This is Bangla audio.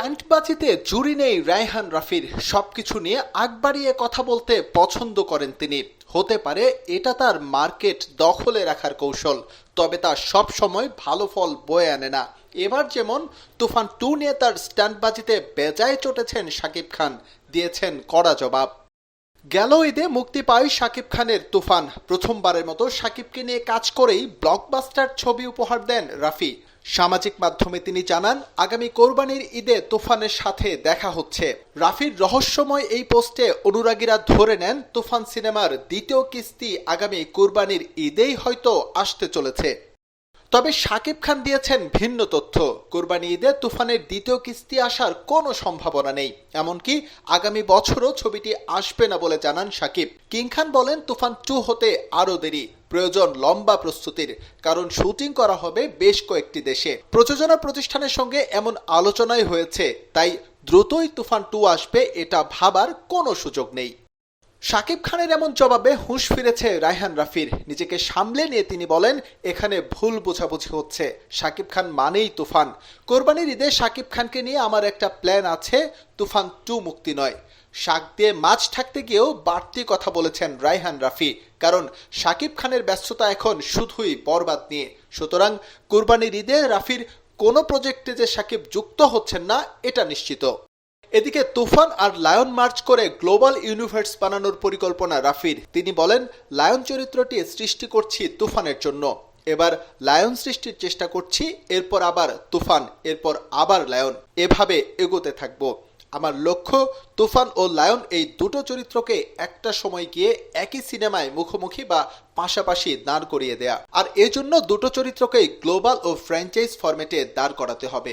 স্ট্যান্টবাজিতে জুড়ি নেই রায়হান রাফির। সবকিছু নিয়ে আগ বাড়িয়ে কথা বলতে পছন্দ করেন তিনি। হতে পারে এটা তার মার্কেট দখলে রাখার কৌশল, তবে তা সব সময় ভালো ফল বয়ে আনে না। এবার যেমন তুফান টু নিয়ে তার স্ট্যান্ডবাজিতে বেজায় চটেছেন শাকিব খান, দিয়েছেন কড়া জবাব। গেল ঈদে মুক্তি পায় শাকিব খানের তুফান। প্রথমবারের মতো শাকিবকে নিয়ে কাজ করেই ব্লকবাস্টার ছবি উপহার দেন রাফি। সামাজিক মাধ্যমে তিনি জানান, আগামী কোরবানির ঈদে তুফানের সাথে দেখা হচ্ছে। রাফির রহস্যময় এই পোস্টে অনুরাগীরা ধরে নেন, তুফান সিনেমার দ্বিতীয় কিস্তি আগামী কোরবানির ঈদেই হয়তো আসতে চলেছে। তবে শাকিব খান দিয়েছেন ভিন্ন তথ্য। কোরবানি ঈদে তুফানের দ্বিতীয় কিস্তি আসার কোনো সম্ভাবনা নেই। এমনকি আগামী বছরও ছবিটি আসবে না বলে জানান শাকিব কিং খান বলেন, তুফান টু হতে আরও দেরি। প্রয়োজন লম্বা প্রস্তুতির, কারণ শুটিং করা হবে বেশ কয়েকটি দেশে। প্রযোজনা প্রতিষ্ঠানের সঙ্গে এমন আলোচনাই হয়েছে, তাই দ্রুতই তুফান টু আসবে এটা ভাবার কোনো সুযোগ নেই। শাকিব খানের এমন জবাবে হুঁশ ফিরেছে রায়হান রাফির। নিজেকে সামলে নিয়ে তিনি বলেন, এখানে ভুল বোঝাবুঝি হচ্ছে। শাকিব খান মানেই তুফান। কোরবানির ঈদে শাকিব খানকে নিয়ে আমার একটা প্ল্যান আছে, তুফান টু মুক্তি নয়। শাক দিয়ে মাছ থাকতে গিয়েও বাড়তি কথা বলেছেন রায়হান রাফি, কারণ শাকিব খানের ব্যস্ততা এখন শুধুই বরবাদ নিয়ে। সুতরাং কোরবানির ঈদে রাফির কোনো প্রজেক্টে যে শাকিব যুক্ত হচ্ছেন না, এটা নিশ্চিত। এদিকে তুফান আর লায়ন মার্চ করে গ্লোবাল ইউনিভার্স বানানোর পরিকল্পনা রাফির। তিনি বলেন, লায়ন চরিত্রটি সৃষ্টি করছি তুফানের জন্য। এবার লায়ন সৃষ্টির চেষ্টা করছি, এরপর আবার তুফান, এরপর আবার লায়ন। এভাবে এগোতে থাকব। আমার লক্ষ্য, তুফান ও লায়ন এই দুটো চরিত্রকে একটা সময় গিয়ে একই সিনেমায় মুখোমুখি বা পাশাপাশি দাঁড় করিয়ে দেয়া। আর এজন্য দুটো চরিত্রকেই গ্লোবাল ও ফ্র্যাঞ্চাইজ ফরম্যাটে দাঁড় করাতে হবে।